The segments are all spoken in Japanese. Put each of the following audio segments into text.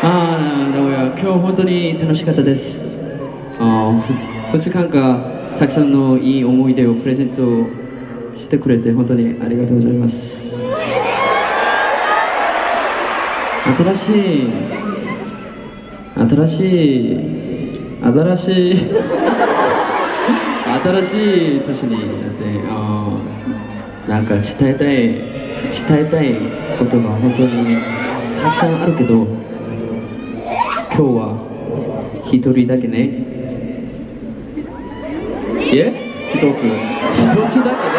ああ、名古屋、今日本当に楽しかったです。ああ、2日間たくさんのいい思い出をプレゼントしてくれて本当にありがとうございます。新しい、新しい、新しい、新しい年になって、あーなんか伝えたい、伝えたいことが本当にたくさんあるけど、今日は一人だけね。いえ？一つ。一つだけね。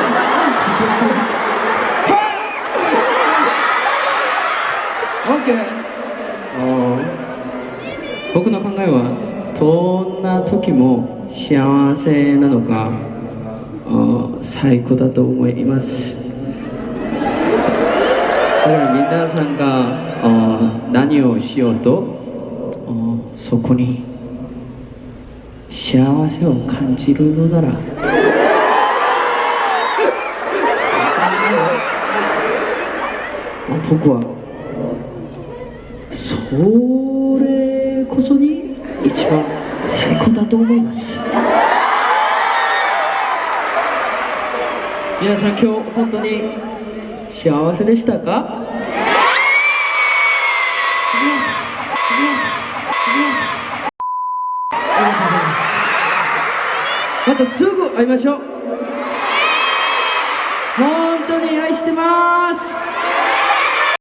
一つ。オッケー。僕の考えは、どんな時も幸せなのがあー最高だと思います。だから皆さんが何をしようとあそこに幸せを感じるのなら僕はそれこそに一番最高だと思います。皆さん今日本当に幸せでしたか？またすぐ会いましょう本当に愛してます